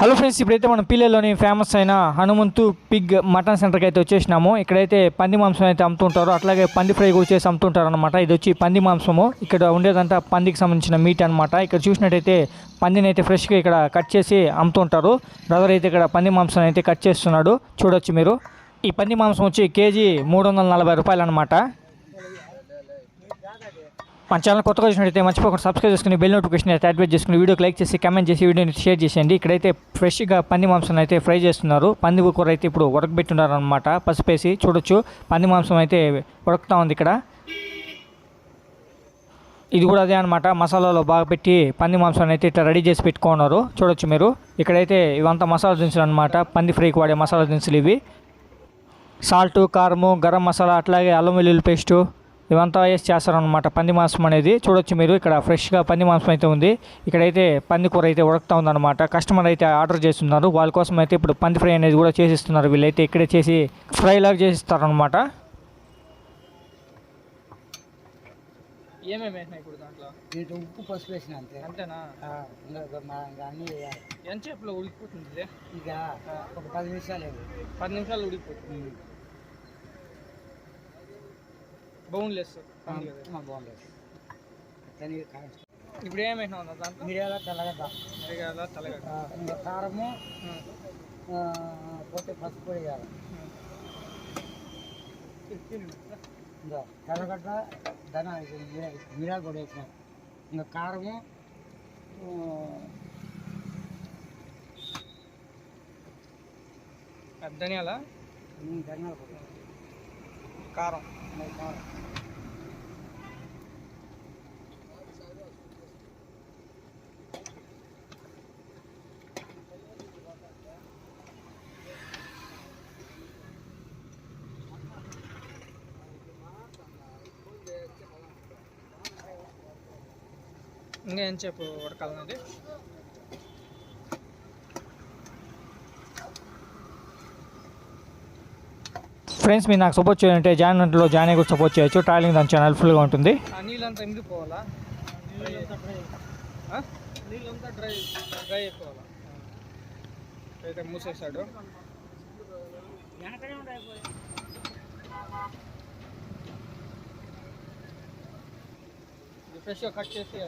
Hello friends ఇప్పుడైతే మనం పిల్లల్లోని famous అయిన హనుమంతు పిగ్ మటన్ సెంటర్కి అయితే వచ్చేసినాము. ఇక్కడైతే పంది మాంసం అయితే అమ్ముతుంటారు. అట్లాగే పంది ఫ్రై కూడా చేసి అమ్ముతుంటారు అనమాట ఇది వచ్చి పంది మాంసము. ఇక్కడ ఉండేదంతా పందికి సంబంధించిన మీట్ అనమాట ఇక్కడ చూసినట్టయితే పందిని అయితే ఫ్రెష్గా ఇక్కడ కట్ చేసి అమ్ముతుంటారు. బ్రదర్ అయితే ఇక్కడ పంది మాంసం అయితే కట్ చేస్తున్నాడు. చూడొచ్చు మీరు. ఈ పంది మాంసం వచ్చి కేజీ మూడు వందల నలభై రూపాయలు అనమాట మన ఛానల్ కొత్తగా చూసినట్టయితే మర్చిపోకుండా సబ్స్క్రైబ్ చేసుకుని బెల్ నోటిఫికేషన్ అయితే యాక్టివేట్ చేసుకుని వీడియోకి లైక్ చేసి కమెంట్ చేసి వీడియోని షేర్ చేసేయండి. ఇక్కడైతే ఫ్రెష్గా పంది మాంసం అయితే ఫ్రై చేస్తున్నారు. పంది కూర అయితే ఇప్పుడు ఉడకబెట్టున్నారనమాట పసిపేసి పసుపేసి చూడొచ్చు. పంది మాంసం అయితే ఉడకుతా ఉంది ఇక్కడ. ఇది కూడా అదే అనమాట మసాలాలో బాగా పెట్టి పంది మాంసాన్ని అయితే ఇట్లా రెడీ చేసి పెట్టుకున్నారు. చూడొచ్చు మీరు. ఇక్కడైతే ఇవంతా మసాలా దినుసులు అనమాట పంది ఫ్రైకి వాడే మసాలా దినుసులు ఇవి. సాల్ట్ కారము గరం మసాలా అట్లాగే అల్లం వెల్లుల్లి పేస్టు ఇవంతా వేసి చేస్తారనమాట పంది మాంసం అనేది చూడొచ్చు మీరు ఇక్కడ ఫ్రెష్గా పంది మాంసం అయితే ఉంది. ఇక్కడైతే పంది కూర అయితే ఉడకుతా ఉందన్నమాట. కస్టమర్ అయితే ఆర్డర్ చేస్తున్నారు. వాళ్ళ కోసం అయితే ఇప్పుడు పంది ఫ్రై అనేది కూడా చేసిస్తున్నారు. వీళ్ళైతే ఇక్కడే చేసి ఫ్రై లాగా చేసిస్తారనమాట ఏమేమి వేసినాయి ఇప్పుడు దాంట్లో? దీంట్లో ఉప్పు పసుపు వేసిన అంతే. అంతేనా? ఆ, ఇంకా మా- ఇంకా అన్నీ వేయాలి. ఎంతసేపులో ఉడికిపోతుంది ఇక ఒక పది నిమిషాలు పది నిమిషాలు ఉడికిపోతుంది. బౌన్లెస్ బాగుండదు దానికి కారం ఇప్పుడు ఏమైనా ఉందా దాంట్లో? మిరియాల తెల్లగడ్డ. మిరియాల తెల్లగడ్డ. ఇంకా కారము పోతే పసుపు వేయాలి. ఇంకా తెల్లగడ్డ ధన మిరియాలు కూడా వేసినాం. ఇంకా కారము ధనియాల? ధనియాల కారం. కారం. ఇంకా ఏం చెప్పు ఉడకాలన్నది ఫ్రెండ్స్ మీరు నాకు సపోర్ట్ చేయాలంటే జాయిన్లో జాయిన్ అయ్యి కూడా సపోర్ట్ చేయొచ్చు. ట్రావెలింగ్ దాని చాలా హెల్ప్ఫుల్గా ఉంటుంది. నీళ్ళంతా ఎండిపోవాలా నీళ్ళంతా డ్రై డ్రై అయిపోవాలా? అయితే మూసేసాడు. ఫ్రెష్గా కట్ చేసి.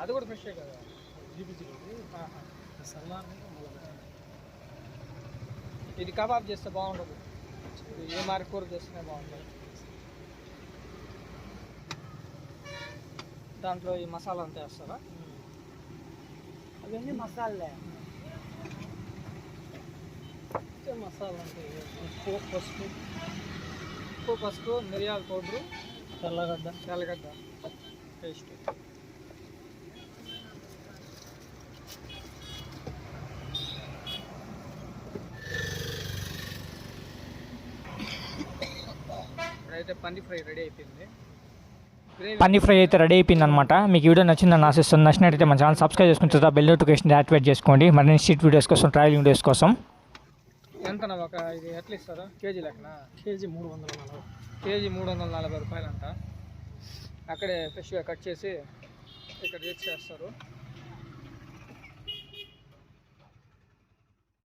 అది కూడా ఫ్రెషే కదా. ఇది కబాబ్ చేస్తే బాగుండదు. ఏ మారి కూర చేస్తేనే బాగుంటుంది దాంట్లో ఈ మసాలా అంతా వేస్తారా? అవన్నీ మసాలే? మసాలా అంటే పసుపు. పసుపు మిరియాల పౌడరు తెల్లగడ్డ. తెల్లగడ్డ. పేస్ట్ ఇప్పుడైతే పంది ఫ్రై రెడీ అయిపోయింది. పంది ఫ్రై అయితే రెడీ అయిపోయింది అనమాట మీకు వీడియో నచ్చిందని ఆశిస్తుంది నచ్చినట్టయితే మన ఛానల్ సబ్స్క్రైబ్ చేసుకుని తర్వాత బెల్ నోటిఫికేషన్ యాక్టివేట్ చేసుకోండి. మరిన్ని స్ట్రీట్ వీడియోస్ కోసం ట్రావెలింగ్ వీడియోస్ కోసం. ఎంత ఒక ఇది ఎట్లా ఇస్తారా? కేజీ లెక్కన? కేజీ మూడు వందల నలభై. కేజీ మూడు వందల నలభై రూపాయలంట. అక్కడే ఫ్రెష్గా కట్ చేసి ఇక్కడ చేసి చేస్తారు.